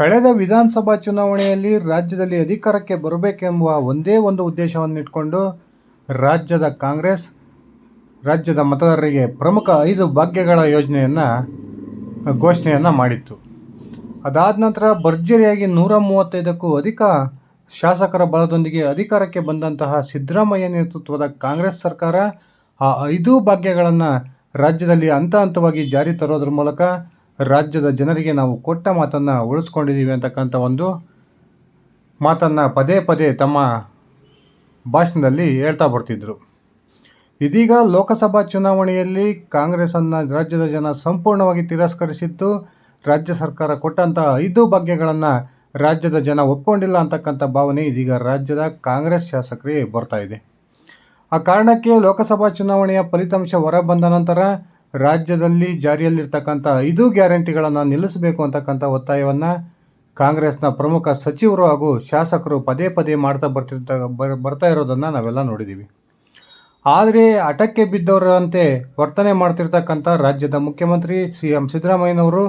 ಕಳೆದ ವಿಧಾನಸಭಾ ಚುನಾವಣೆಯಲ್ಲಿ ರಾಜ್ಯದಲ್ಲಿ ಅಧಿಕಾರಕ್ಕೆ ಬರಬೇಕೆಂಬ ಒಂದೇ ಒಂದು ಉದ್ದೇಶವನ್ನಿಟ್ಕೊಂಡು ರಾಜ್ಯದ ಕಾಂಗ್ರೆಸ್, ರಾಜ್ಯದ ಮತದಾರರಿಗೆ ಪ್ರಮುಖ ಐದು ಭಾಗ್ಯಗಳ ಯೋಜನೆಯನ್ನು, ಘೋಷಣೆಯನ್ನು ಮಾಡಿತ್ತು. ಅದಾದ ನಂತರ ಭರ್ಜರಿಯಾಗಿ ನೂರ ಮೂವತ್ತೈದಕ್ಕೂ ಅಧಿಕ ಶಾಸಕರ ಬಲದೊಂದಿಗೆ ಅಧಿಕಾರಕ್ಕೆ ಬಂದಂತಹ ಸಿದ್ದರಾಮಯ್ಯ ನೇತೃತ್ವದ ಕಾಂಗ್ರೆಸ್ ಸರ್ಕಾರ ಆ ಐದೂ ಭಾಗ್ಯಗಳನ್ನು ರಾಜ್ಯದಲ್ಲಿ ಹಂತ ಹಂತವಾಗಿ ಜಾರಿ ತರೋದ್ರ ಮೂಲಕ ರಾಜ್ಯದ ಜನರಿಗೆ ನಾವು ಕೊಟ್ಟ ಮಾತನ್ನು ಉಳಿಸ್ಕೊಂಡಿದ್ದೀವಿ ಅಂತಕ್ಕಂಥ ಒಂದು ಮಾತನ್ನು ಪದೇ ಪದೇ ತಮ್ಮ ಭಾಷಣದಲ್ಲಿ ಹೇಳ್ತಾ ಬರ್ತಿದ್ರು. ಇದೀಗ ಲೋಕಸಭಾ ಚುನಾವಣೆಯಲ್ಲಿ ಕಾಂಗ್ರೆಸ್ಸನ್ನು ರಾಜ್ಯದ ಜನ ಸಂಪೂರ್ಣವಾಗಿ ತಿರಸ್ಕರಿಸಿದ್ದು ರಾಜ್ಯ ಸರ್ಕಾರ ಕೊಟ್ಟಂತಹ ಐದು ಭಾಗ್ಯಗಳನ್ನು ರಾಜ್ಯದ ಜನ ಒಪ್ಕೊಂಡಿಲ್ಲ ಅಂತಕ್ಕಂಥ ಭಾವನೆ ಇದೀಗ ರಾಜ್ಯದ ಕಾಂಗ್ರೆಸ್ ಶಾಸಕರಿಗೆ ಬರ್ತಾ ಇದೆ. ಆ ಕಾರಣಕ್ಕೆ ಲೋಕಸಭಾ ಚುನಾವಣೆಯ ಫಲಿತಾಂಶ ಹೊರಬಂದ ನಂತರ ರಾಜ್ಯದಲ್ಲಿ ಜಾರಿಯಲ್ಲಿರ್ತಕ್ಕಂಥ ಐದು ಗ್ಯಾರಂಟಿಗಳನ್ನು ನಿಲ್ಲಿಸಬೇಕು ಅಂತಕ್ಕಂಥ ಒತ್ತಾಯವನ್ನು ಕಾಂಗ್ರೆಸ್ನ ಪ್ರಮುಖ ಸಚಿವರು ಹಾಗೂ ಶಾಸಕರು ಪದೇ ಪದೇ ಮಾಡ್ತಾ ಬರ್ತಿರ್ತ, ಬರ್, ಬರ್ತಾ ಇರೋದನ್ನು ನಾವೆಲ್ಲ ನೋಡಿದ್ದೀವಿ ಆದರೆ ಹಠಕ್ಕೆ ಬಿದ್ದವರಂತೆ ವರ್ತನೆ ಮಾಡ್ತಿರ್ತಕ್ಕಂಥ ರಾಜ್ಯದ ಮುಖ್ಯಮಂತ್ರಿ ಸಿ ಎಂ ಸಿದ್ದರಾಮಯ್ಯನವರು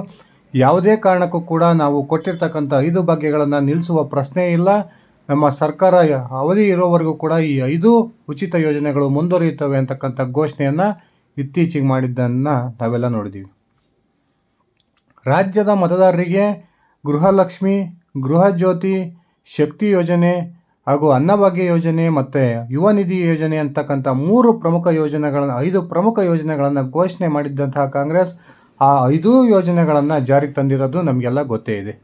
ಯಾವುದೇ ಕಾರಣಕ್ಕೂ ಕೂಡ ನಾವು ಕೊಟ್ಟಿರ್ತಕ್ಕಂಥ ಐದು ಭಾಗ್ಯಗಳನ್ನು ನಿಲ್ಲಿಸುವ ಪ್ರಶ್ನೆ ಇಲ್ಲ. ನಮ್ಮ ಸರ್ಕಾರ ಅವಧಿ ಇರೋವರೆಗೂ ಕೂಡ ಈ ಐದು ಉಚಿತ ಯೋಜನೆಗಳು ಮುಂದುವರಿಯುತ್ತವೆ ಅಂತಕ್ಕಂಥ ಘೋಷಣೆಯನ್ನು ಇತ್ತೀಚೆಗೆ ಮಾಡಿದ್ದನ್ನು ನಾವೆಲ್ಲ ನೋಡಿದ್ದೀವಿ ರಾಜ್ಯದ ಮತದಾರರಿಗೆ ಗೃಹಲಕ್ಷ್ಮಿ, ಗೃಹಜ್ಯೋತಿ, ಶಕ್ತಿ ಯೋಜನೆ ಹಾಗೂ ಅನ್ನಭಾಗ್ಯ ಯೋಜನೆ ಮತ್ತು ಯುವ ನಿಧಿ ಯೋಜನೆ ಅಂತಕ್ಕಂಥ ಮೂರು ಪ್ರಮುಖ ಯೋಜನೆಗಳನ್ನು, ಐದು ಪ್ರಮುಖ ಯೋಜನೆಗಳನ್ನು ಘೋಷಣೆ ಮಾಡಿದ್ದಂತಹ ಕಾಂಗ್ರೆಸ್ ಆ ಐದೂ ಯೋಜನೆಗಳನ್ನು ಜಾರಿಗೆ ತಂದಿರೋದು ನಮಗೆಲ್ಲ ಗೊತ್ತೇ ಇದೆ.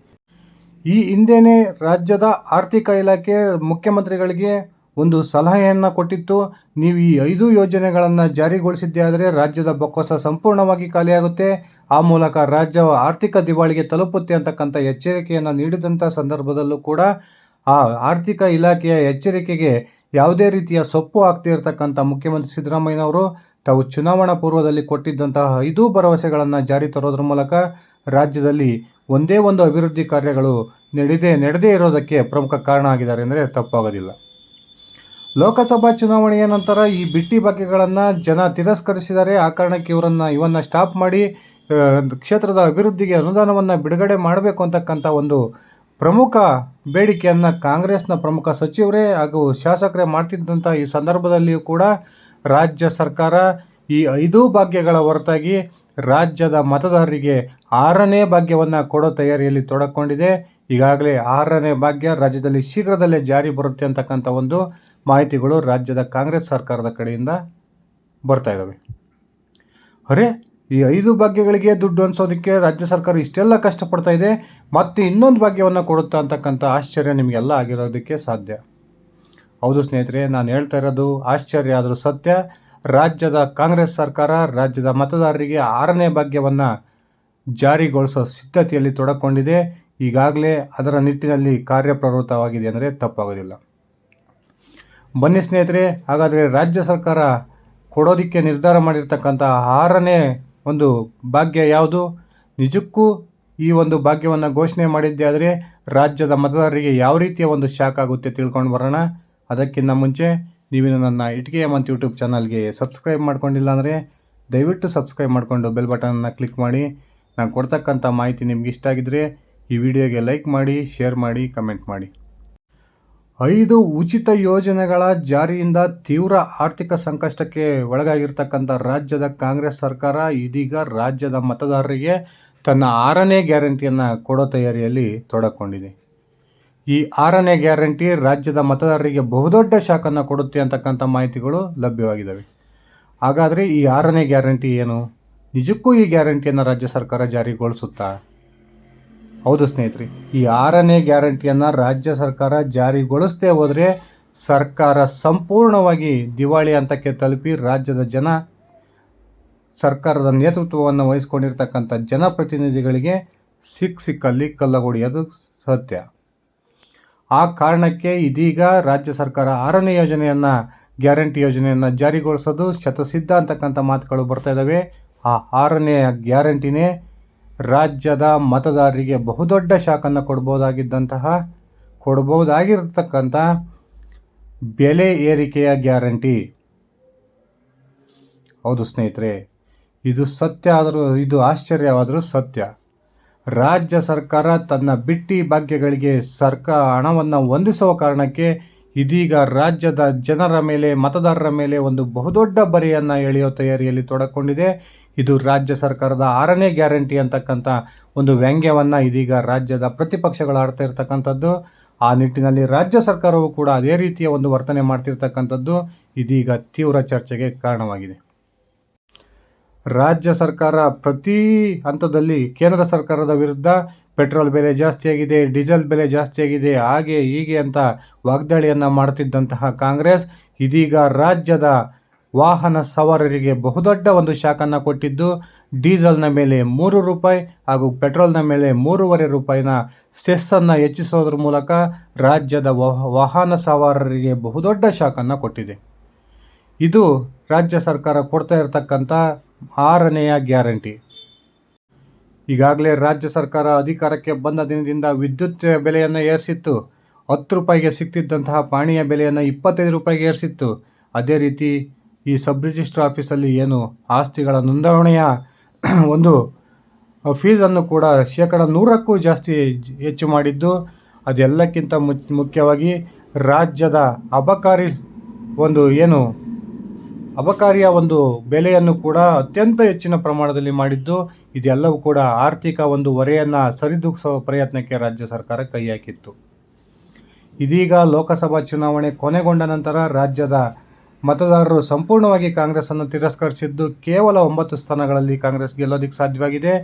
ಈ ಹಿಂದೆಯೇ ರಾಜ್ಯದ ಆರ್ಥಿಕ ಇಲಾಖೆ ಮುಖ್ಯಮಂತ್ರಿಗಳಿಗೆ ಒಂದು ಸಲಹೆಯನ್ನು ಕೊಟ್ಟಿತ್ತು. ನೀವು ಈ ಐದು ಯೋಜನೆಗಳನ್ನು ಜಾರಿಗೊಳಿಸಿದ್ದೇ ಆದರೆ ರಾಜ್ಯದ ಬೊಕ್ಕಸ ಸಂಪೂರ್ಣವಾಗಿ ಖಾಲಿಯಾಗುತ್ತೆ. ಆ ಮೂಲಕ ರಾಜ್ಯ ಆರ್ಥಿಕ ದಿವಾಳಿಗೆ ತಲುಪುತ್ತೆ ಅಂತಕ್ಕಂಥ ಎಚ್ಚರಿಕೆಯನ್ನು ನೀಡಿದಂಥ ಸಂದರ್ಭದಲ್ಲೂ ಕೂಡ ಆ ಆರ್ಥಿಕ ಇಲಾಖೆಯ ಎಚ್ಚರಿಕೆಗೆ ಯಾವುದೇ ರೀತಿಯ ಸೊಪ್ಪು ಆಗ್ತಾ ಇರತಕ್ಕಂಥ ಮುಖ್ಯಮಂತ್ರಿ ಸಿದ್ದರಾಮಯ್ಯನವರು ತಾವು ಚುನಾವಣಾ ಪೂರ್ವದಲ್ಲಿ ಕೊಟ್ಟಿದ್ದಂತಹ ಐದು ಭರವಸೆಗಳನ್ನು ಜಾರಿ ತರೋದ್ರ ಮೂಲಕ ರಾಜ್ಯದಲ್ಲಿ ಒಂದೇ ಒಂದು ಅಭಿವೃದ್ಧಿ ಕಾರ್ಯಗಳು ನಡೆದೇ ನಡೆದೇ ಇರೋದಕ್ಕೆ ಪ್ರಮುಖ ಕಾರಣ ಆಗಿದ್ದಾರೆ. ಅಂದರೆ ತಪ್ಪಾಗೋದಿಲ್ಲ. ಲೋಕಸಭಾ ಚುನಾವಣೆಯ ನಂತರ ಈ ಬಿಟ್ಟಿ ಭಾಗ್ಯಗಳನ್ನು ಜನ ತಿರಸ್ಕರಿಸಿದರೆ ಆ ಕಾರಣಕ್ಕೆ ಇವರನ್ನು, ಇವನ್ನು ಸ್ಟಾಪ್ ಮಾಡಿ ಕ್ಷೇತ್ರದ ಅಭಿವೃದ್ಧಿಗೆ ಅನುದಾನವನ್ನು ಬಿಡುಗಡೆ ಮಾಡಬೇಕು ಅಂತಕ್ಕಂಥ ಒಂದು ಪ್ರಮುಖ ಬೇಡಿಕೆಯನ್ನು ಕಾಂಗ್ರೆಸ್ನ ಪ್ರಮುಖ ಸಚಿವರೇ ಹಾಗೂ ಶಾಸಕರೇ ಮಾಡ್ತಿದ್ದಂಥ ಈ ಸಂದರ್ಭದಲ್ಲಿಯೂ ಕೂಡ ರಾಜ್ಯ ಸರ್ಕಾರ ಈ ಐದೂ ಭಾಗ್ಯಗಳ ಹೊರತಾಗಿ ರಾಜ್ಯದ ಮತದಾರರಿಗೆ ಆರನೇ ಭಾಗ್ಯವನ್ನು ಕೊಡೋ ತಯಾರಿಯಲ್ಲಿ ತೊಡಕೊಂಡಿದೆ. ಈಗಾಗಲೇ ಆರನೇ ಭಾಗ್ಯ ರಾಜ್ಯದಲ್ಲಿ ಶೀಘ್ರದಲ್ಲೇ ಜಾರಿ ಬರುತ್ತೆ ಅಂತಕ್ಕಂಥ ಒಂದು ಮಾಹಿತಿಗಳು ರಾಜ್ಯದ ಕಾಂಗ್ರೆಸ್ ಸರ್ಕಾರದ ಕಡೆಯಿಂದ ಬರ್ತಾ ಇದ್ದಾವೆ. ಅರೆ, ಈ ಐದು ಭಾಗ್ಯಗಳಿಗೆ ದುಡ್ಡು ಅನ್ಸೋದಕ್ಕೆ ರಾಜ್ಯ ಸರ್ಕಾರ ಇಷ್ಟೆಲ್ಲ ಕಷ್ಟಪಡ್ತಾ ಇದೆ, ಮತ್ತೆ ಇನ್ನೊಂದು ಭಾಗ್ಯವನ್ನು ಕೊಡುತ್ತಾ ಅಂತಕ್ಕಂಥ ಆಶ್ಚರ್ಯ ನಿಮಗೆಲ್ಲ ಆಗಿರೋದಕ್ಕೆ ಸಾಧ್ಯ. ಹೌದು ಸ್ನೇಹಿತರೆ, ನಾನು ಹೇಳ್ತಾ ಇರೋದು ಆಶ್ಚರ್ಯ ಆದರೂ ಸತ್ಯ. ರಾಜ್ಯದ ಕಾಂಗ್ರೆಸ್ ಸರ್ಕಾರ ರಾಜ್ಯದ ಮತದಾರರಿಗೆ ಆರನೇ ಭಾಗ್ಯವನ್ನು ಜಾರಿಗೊಳಿಸೋ ಸಿದ್ಧತೆಯಲ್ಲಿ ತೊಡಕೊಂಡಿದೆ. ಈಗಾಗಲೇ ಅದರ ನಿಟ್ಟಿನಲ್ಲಿ ಕಾರ್ಯಪ್ರವೃತ್ತವಾಗಿದೆ ಅಂದರೆ ತಪ್ಪಾಗೋದಿಲ್ಲ. ಬನ್ನಿ ಸ್ನೇಹಿತರೆ, ಹಾಗಾದರೆ ರಾಜ್ಯ ಸರ್ಕಾರ ಕೊಡೋದಕ್ಕೆ ನಿರ್ಧಾರ ಮಾಡಿರ್ತಕ್ಕಂಥ ಆರನೇ ಒಂದು ಭಾಗ್ಯ ಯಾವುದು? ನಿಜಕ್ಕೂ ಈ ಒಂದು ಭಾಗ್ಯವನ್ನು ಘೋಷಣೆ ಮಾಡಿದ್ದೆ ಆದರೆ ರಾಜ್ಯದ ಮತದಾರರಿಗೆ ಯಾವ ರೀತಿಯ ಒಂದು ಶಾಕ್ ಆಗುತ್ತೆ ತಿಳ್ಕೊಂಡು ಬರೋಣ. ಅದಕ್ಕಿಂತ ಮುಂಚೆ ನೀವಿನ್ನು ನನ್ನ ಇಟಿಕೆ ಮಂತ್ ಯೂಟ್ಯೂಬ್ ಚಾನಲ್ಗೆ ಸಬ್ಸ್ಕ್ರೈಬ್ ಮಾಡ್ಕೊಂಡಿಲ್ಲ ಅಂದರೆ ದಯವಿಟ್ಟು ಸಬ್ಸ್ಕ್ರೈಬ್ ಮಾಡಿಕೊಂಡು ಬೆಲ್ ಬಟನನ್ನು ಕ್ಲಿಕ್ ಮಾಡಿ. ನಾನು ಕೊಡ್ತಕ್ಕಂಥ ಮಾಹಿತಿ ನಿಮ್ಗೆ ಇಷ್ಟ ಆಗಿದ್ದರೆ ಈ ವಿಡಿಯೋಗೆ ಲೈಕ್ ಮಾಡಿ, ಶೇರ್ ಮಾಡಿ, ಕಮೆಂಟ್ ಮಾಡಿ. ಐದು ಉಚಿತ ಯೋಜನೆಗಳ ಜಾರಿಯಿಂದ ತೀವ್ರ ಆರ್ಥಿಕ ಸಂಕಷ್ಟಕ್ಕೆ ಒಳಗಾಗಿರ್ತಕ್ಕಂಥ ರಾಜ್ಯದ ಕಾಂಗ್ರೆಸ್ ಸರ್ಕಾರ ಇದೀಗ ರಾಜ್ಯದ ಮತದಾರರಿಗೆ ತನ್ನ ಆರನೇ ಗ್ಯಾರಂಟಿಯನ್ನು ಕೊಡೋ ತಯಾರಿಯಲ್ಲಿ ತೊಡಕೊಂಡಿದೆ. ಈ ಆರನೇ ಗ್ಯಾರಂಟಿ ರಾಜ್ಯದ ಮತದಾರರಿಗೆ ಬಹುದೊಡ್ಡ ಶಾಖನ್ನು ಕೊಡುತ್ತೆ ಅಂತಕ್ಕಂಥ ಮಾಹಿತಿಗಳು ಲಭ್ಯವಾಗಿದ್ದಾವೆ. ಹಾಗಾದರೆ ಈ ಆರನೇ ಗ್ಯಾರಂಟಿ ಏನು? ನಿಜಕ್ಕೂ ಈ ಗ್ಯಾರಂಟಿಯನ್ನು ರಾಜ್ಯ ಸರ್ಕಾರ ಜಾರಿಗೊಳಿಸುತ್ತಾ? ಹೌದು ಸ್ನೇಹಿತರೆ, ಈ ಆರನೇ ಗ್ಯಾರಂಟಿಯನ್ನು ರಾಜ್ಯ ಸರ್ಕಾರ ಜಾರಿಗೊಳಿಸದೇ ಹೋದರೆ ಸರ್ಕಾರ ಸಂಪೂರ್ಣವಾಗಿ ದಿವಾಳಿ ಹಂತಕ್ಕೆ ತಲುಪಿ ರಾಜ್ಯದ ಜನ, ಸರ್ಕಾರದ ನೇತೃತ್ವವನ್ನು ವಹಿಸ್ಕೊಂಡಿರ್ತಕ್ಕಂಥ ಜನಪ್ರತಿನಿಧಿಗಳಿಗೆ ಸಿಕ್ಕ ಸಿಕ್ಕಲ್ಲಿ ಕಲ್ಲಗೊಡಿಯೋದು ಸತ್ಯ. ಆ ಕಾರಣಕ್ಕೆ ಇದೀಗ ರಾಜ್ಯ ಸರ್ಕಾರ ಆರನೇ ಯೋಜನೆಯನ್ನು, ಗ್ಯಾರಂಟಿ ಯೋಜನೆಯನ್ನು ಜಾರಿಗೊಳಿಸೋದು ಶತಸಿದ್ಧ ಅಂತಕ್ಕಂಥ ಮಾತುಗಳು ಬರ್ತಾ ಇದ್ದಾವೆ ಆ ಆರನೇ ಗ್ಯಾರಂಟಿನೇ ರಾಜ್ಯದ ಮತದಾರರಿಗೆ ಬಹುದೊಡ್ಡ ಶಾಕನ್ನು ಕೊಡ್ಬೋದಾಗಿದ್ದಂತಹ, ಕೊಡ್ಬೋದಾಗಿರ್ತಕ್ಕಂಥ ಬೆಲೆ ಏರಿಕೆಯ ಗ್ಯಾರಂಟಿ. ಹೌದು ಸ್ನೇಹಿತರೆ, ಇದು ಸತ್ಯ ಆದರೂ, ಇದು ಆಶ್ಚರ್ಯವಾದರೂ ಸತ್ಯ. ರಾಜ್ಯ ಸರ್ಕಾರ ತನ್ನ ಬಿಟ್ಟಿ ಭಾಗ್ಯಗಳಿಗೆ ಸರ್ಕಾರ ಹಣವನ್ನು ಹೊಂದಿಸುವ ಕಾರಣಕ್ಕೆ ಇದೀಗ ರಾಜ್ಯದ ಜನರ ಮೇಲೆ, ಮತದಾರರ ಮೇಲೆ ಒಂದು ಬಹುದೊಡ್ಡ ಬರೆಯನ್ನು ಎಳೆಯೋ ತಯಾರಿಯಲ್ಲಿ ತೊಡಕೊಂಡಿದೆ. ಇದು ರಾಜ್ಯ ಸರ್ಕಾರದ ಆರನೇ ಗ್ಯಾರಂಟಿ ಅಂತಕ್ಕಂಥ ಒಂದು ವ್ಯಂಗ್ಯವನ್ನು ಇದೀಗ ರಾಜ್ಯದ ಪ್ರತಿಪಕ್ಷಗಳು ಆಡ್ತಾ ಇರ್ತಕ್ಕಂಥದ್ದು. ಆ ನಿಟ್ಟಿನಲ್ಲಿ ರಾಜ್ಯ ಸರ್ಕಾರವು ಕೂಡ ಅದೇ ರೀತಿಯ ಒಂದು ವರ್ತನೆ ಮಾಡ್ತಿರ್ತಕ್ಕಂಥದ್ದು ಇದೀಗ ತೀವ್ರ ಚರ್ಚೆಗೆ ಕಾರಣವಾಗಿದೆ. ರಾಜ್ಯ ಸರ್ಕಾರ ಪ್ರತಿ ಹಂತದಲ್ಲಿ ಕೇಂದ್ರ ಸರ್ಕಾರದ ವಿರುದ್ಧ ಪೆಟ್ರೋಲ್ ಬೆಲೆ ಜಾಸ್ತಿಯಾಗಿದೆ ಡೀಸೆಲ್ ಬೆಲೆ ಜಾಸ್ತಿಯಾಗಿದೆ ಹಾಗೆ ಹೀಗೆ ಅಂತ ವಾಗ್ದಾಳಿಯನ್ನು ಮಾಡುತ್ತಿದ್ದಂತಹ ಕಾಂಗ್ರೆಸ್ ಇದೀಗ ರಾಜ್ಯದ ವಾಹನ ಸವಾರರಿಗೆ ಬಹುದೊಡ್ಡ ಒಂದು ಶಾಖನ್ನು ಕೊಟ್ಟಿದ್ದು ಡೀಸೆಲ್ನ ಮೇಲೆ ಮೂರು ರೂಪಾಯಿ ಹಾಗೂ ಪೆಟ್ರೋಲ್ನ ಮೇಲೆ ಮೂರುವರೆ ರೂಪಾಯಿನ ಸೆಸ್ಸನ್ನು ಹೆಚ್ಚಿಸೋದ್ರ ಮೂಲಕ ರಾಜ್ಯದ ವಾಹನ ಸವಾರರಿಗೆ ಬಹುದೊಡ್ಡ ಶಾಖನ್ನು ಕೊಟ್ಟಿದೆ. ಇದು ರಾಜ್ಯ ಸರ್ಕಾರ ಕೊಡ್ತಾ ಇರತಕ್ಕಂಥ ಆರನೆಯ ಗ್ಯಾರಂಟಿ. ಈಗಾಗಲೇ ರಾಜ್ಯ ಸರ್ಕಾರ ಅಧಿಕಾರಕ್ಕೆ ಬಂದ ದಿನದಿಂದ ವಿದ್ಯುತ್ ಬೆಲೆಯನ್ನು ಏರಿಸಿತ್ತು. ಹತ್ತು ರೂಪಾಯಿಗೆ ಸಿಗ್ತಿದ್ದಂತಹ ಪಾಣಿಯ ಬೆಲೆಯನ್ನು ಇಪ್ಪತ್ತೈದು ರೂಪಾಯಿಗೆ ಏರಿಸಿತ್ತು. ಅದೇ ರೀತಿ ಈ ಸಬ್ ರಿಜಿಸ್ಟ್ರ್ ಆಫೀಸಲ್ಲಿ ಏನು ಆಸ್ತಿಗಳ ನೋಂದಣಿಯ ಒಂದು ಫೀಸನ್ನು ಕೂಡ ಶೇಕಡ ನೂರಕ್ಕೂ ಜಾಸ್ತಿ ಹೆಚ್ಚು ಮಾಡಿದ್ದು. ಅದೆಲ್ಲಕ್ಕಿಂತ ಮುಖ್ಯವಾಗಿ ರಾಜ್ಯದ ಅಬಕಾರಿ ಒಂದು ಏನು, ಅಬಕಾರಿಯ ಒಂದು ಬೆಲೆಯನ್ನು ಕೂಡ ಅತ್ಯಂತ ಹೆಚ್ಚಿನ ಪ್ರಮಾಣದಲ್ಲಿ ಮಾಡಿದ್ದು. ಇದೆಲ್ಲವೂ ಕೂಡ ಆರ್ಥಿಕ ಒಂದು ಹೊರೆಯನ್ನು ಸರಿದೂಗಿಸುವ ಪ್ರಯತ್ನಕ್ಕೆ ರಾಜ್ಯ ಸರ್ಕಾರ ಕೈ ಹಾಕಿತ್ತು. ಇದೀಗ ಲೋಕಸಭಾ ಚುನಾವಣೆ ಕೊನೆಗೊಂಡ ನಂತರ ರಾಜ್ಯದ ಮತದಾರರು ಸಂಪೂರ್ಣವಾಗಿ ಕಾಂಗ್ರೆಸ್ಸನ್ನು ತಿರಸ್ಕರಿಸಿದ್ದು ಕೇವಲ ಒಂಬತ್ತು ಸ್ಥಾನಗಳಲ್ಲಿ ಕಾಂಗ್ರೆಸ್ ಗೆಲ್ಲೋದಿಕ್ಕೆ ಸಾಧ್ಯವಾಗಿದೆ.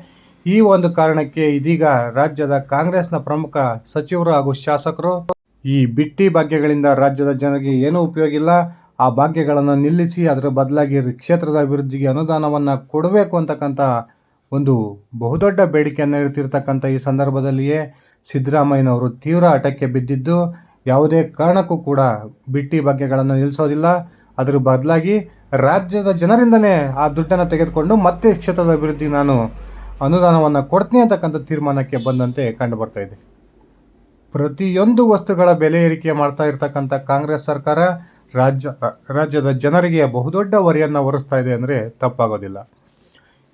ಈ ಒಂದು ಕಾರಣಕ್ಕೆ ಇದೀಗ ರಾಜ್ಯದ ಕಾಂಗ್ರೆಸ್ನ ಪ್ರಮುಖ ಸಚಿವರು ಹಾಗೂ ಶಾಸಕರು ಈ ಬಿಟ್ಟಿ ಭಾಗ್ಯಗಳಿಂದ ರಾಜ್ಯದ ಜನರಿಗೆ ಏನೂ ಉಪಯೋಗ ಇಲ್ಲ. ಆ ಭಾಗ್ಯಗಳನ್ನು ನಿಲ್ಲಿಸಿ ಅದರ ಬದಲಾಗಿ ಕ್ಷೇತ್ರದ ಅಭಿವೃದ್ಧಿಗೆ ಅನುದಾನವನ್ನು ಕೊಡಬೇಕು ಅಂತಕ್ಕಂಥ ಒಂದು ಬಹುದೊಡ್ಡ ಬೇಡಿಕೆಯನ್ನು ಇರ್ತಿರ್ತಕ್ಕಂಥ ಈ ಸಂದರ್ಭದಲ್ಲಿಯೇ ಸಿದ್ದರಾಮಯ್ಯನವರು ತೀವ್ರ ಹಠಕ್ಕೆ ಬಿದ್ದಿದ್ದು ಯಾವುದೇ ಕಾರಣಕ್ಕೂ ಕೂಡ ಬಿಟ್ಟಿ ಭಾಗ್ಯಗಳನ್ನು ನಿಲ್ಲಿಸೋದಿಲ್ಲ. ಅದರ ಬದಲಾಗಿ ರಾಜ್ಯದ ಜನರಿಂದನೇ ಆ ದುಡ್ಡನ್ನು ತೆಗೆದುಕೊಂಡು ಮತ್ತೆ ಕ್ಷೇತ್ರದ ಅಭಿವೃದ್ಧಿ ನಾನು ಅನುದಾನವನ್ನು ಕೊಡ್ತೀನಿ ಅಂತಕ್ಕಂಥ ತೀರ್ಮಾನಕ್ಕೆ ಬಂದಂತೆ ಕಂಡು ಬರ್ತಾ ಇದೆ. ಪ್ರತಿಯೊಂದು ವಸ್ತುಗಳ ಬೆಲೆ ಏರಿಕೆ ಮಾಡ್ತಾ ಇರ್ತಕ್ಕಂಥ ಕಾಂಗ್ರೆಸ್ ಸರ್ಕಾರ ರಾಜ್ಯ, ರಾಜ್ಯದ ಜನರಿಗೆ ಬಹುದೊಡ್ಡ ಹೊರೆಯನ್ನು ಹೊರಿಸ್ತಾ ಇದೆ ಅಂದರೆ ತಪ್ಪಾಗೋದಿಲ್ಲ.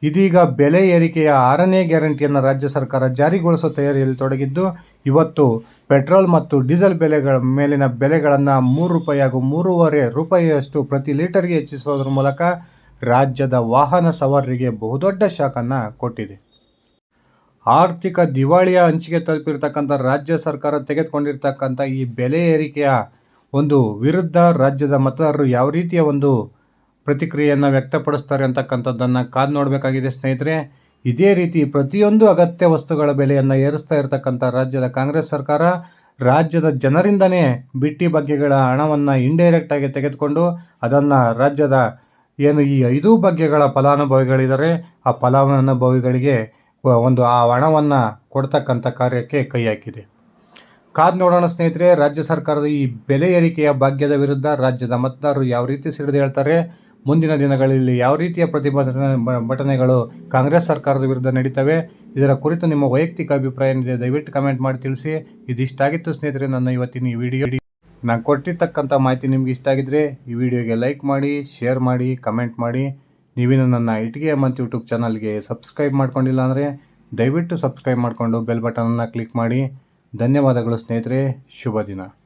ಇದೀಗ ಬೆಲೆ ಏರಿಕೆಯ ಆರನೇ ಗ್ಯಾರಂಟಿಯನ್ನು ರಾಜ್ಯ ಸರ್ಕಾರ ಜಾರಿಗೊಳಿಸೋ ತಯಾರಿಯಲ್ಲಿ ತೊಡಗಿದ್ದು, ಇವತ್ತು ಪೆಟ್ರೋಲ್ ಮತ್ತು ಡೀಸೆಲ್ ಬೆಲೆಗಳ ಮೇಲಿನ ಬೆಲೆಗಳನ್ನು ಮೂರು ರೂಪಾಯಿ ಹಾಗೂ ಮೂರುವರೆ ರೂಪಾಯಿಯಷ್ಟು ಪ್ರತಿ ಲೀಟರ್ಗೆ ಹೆಚ್ಚಿಸೋದ್ರ ಮೂಲಕ ರಾಜ್ಯದ ವಾಹನ ಸವಾರರಿಗೆ ಬಹುದೊಡ್ಡ ಶಾಖನ್ನು ಕೊಟ್ಟಿದೆ. ಆರ್ಥಿಕ ದಿವಾಳಿಯ ಅಂಚಿಗೆ ತಲುಪಿರ್ತಕ್ಕಂಥ ರಾಜ್ಯ ಸರ್ಕಾರ ತೆಗೆದುಕೊಂಡಿರ್ತಕ್ಕಂಥ ಈ ಬೆಲೆ ಏರಿಕೆಯ ಒಂದು ವಿರುದ್ಧ ರಾಜ್ಯದ ಮತದಾರರು ಯಾವ ರೀತಿಯ ಒಂದು ಪ್ರತಿಕ್ರಿಯೆಯನ್ನು ವ್ಯಕ್ತಪಡಿಸ್ತಾರೆ ಅಂತಕ್ಕಂಥದ್ದನ್ನು ಕಾದು ನೋಡಬೇಕಾಗಿದೆ ಸ್ನೇಹಿತರೆ. ಇದೇ ರೀತಿ ಪ್ರತಿಯೊಂದು ಅಗತ್ಯ ವಸ್ತುಗಳ ಬೆಲೆಯನ್ನು ಏರಿಸ್ತಾ ಇರತಕ್ಕಂಥ ರಾಜ್ಯದ ಕಾಂಗ್ರೆಸ್ ಸರ್ಕಾರ ರಾಜ್ಯದ ಜನರಿಂದನೇ ಬಿಟ್ಟಿ ಬಗ್ಗೆಗಳ ಹಣವನ್ನು ಇಂಡೈರೆಕ್ಟಾಗಿ ತೆಗೆದುಕೊಂಡು ಅದನ್ನು ರಾಜ್ಯದ ಏನು ಈ ಐದು ಬಗ್ಗೆಗಳ ಫಲಾನುಭವಿಗಳಿದ್ದಾರೆ, ಆ ಫಲಾನುಭವಿಗಳಿಗೆ ಒಂದು ಆ ಹಣವನ್ನು ಕೊಡ್ತಕ್ಕಂಥ ಕಾರ್ಯಕ್ಕೆ ಕೈ ಹಾಕಿದೆ. ಕಾದ್ ನೋಡೋಣ ಸ್ನೇಹಿತರೆ, ರಾಜ್ಯ ಸರ್ಕಾರದ ಈ ಬೆಲೆ ಏರಿಕೆಯ ಭಾಗ್ಯದ ವಿರುದ್ಧ ರಾಜ್ಯದ ಮತದಾರರು ಯಾವ ರೀತಿ ಸಿಡಿದು ಹೇಳ್ತಾರೆ ಮುಂದಿನ ದಿನಗಳಲ್ಲಿ ಯಾವ ರೀತಿಯ ಪ್ರತಿಭಟನೆ ಭಟನೆಗಳು ಕಾಂಗ್ರೆಸ್ ಸರ್ಕಾರದ ವಿರುದ್ಧ ನಡೀತವೆ? ಇದರ ಕುರಿತು ನಿಮ್ಮ ವೈಯಕ್ತಿಕ ಅಭಿಪ್ರಾಯ ಏನಿದೆ? ದಯವಿಟ್ಟು ಕಮೆಂಟ್ ಮಾಡಿ ತಿಳಿಸಿ. ಇದಿಷ್ಟಾಗಿತ್ತು ಸ್ನೇಹಿತರೆ, ನನ್ನ ಇವತ್ತಿನ ಈ ವಿಡಿಯೋ. ನಾನು ಕೊಟ್ಟಿರ್ತಕ್ಕಂಥ ಮಾಹಿತಿ ನಿಮ್ಗೆ ಇಷ್ಟ ಆಗಿದ್ರೆ ಈ ವಿಡಿಯೋಗೆ ಲೈಕ್ ಮಾಡಿ, ಶೇರ್ ಮಾಡಿ, ಕಮೆಂಟ್ ಮಾಡಿ. ನೀವಿನ್ನು ನನ್ನ ಇಟಿಗೆ ಮತ್ತು ಯೂಟ್ಯೂಬ್ ಚಾನಲ್ಗೆ ಸಬ್ಸ್ಕ್ರೈಬ್ ಮಾಡ್ಕೊಂಡಿಲ್ಲ ಅಂದರೆ ದಯವಿಟ್ಟು ಸಬ್ಸ್ಕ್ರೈಬ್ ಮಾಡಿಕೊಂಡು ಬೆಲ್ ಬಟನನ್ನು ಕ್ಲಿಕ್ ಮಾಡಿ. ಧನ್ಯವಾದಗಳು ಸ್ನೇಹಿತರೆ. ಶುಭ ದಿನ.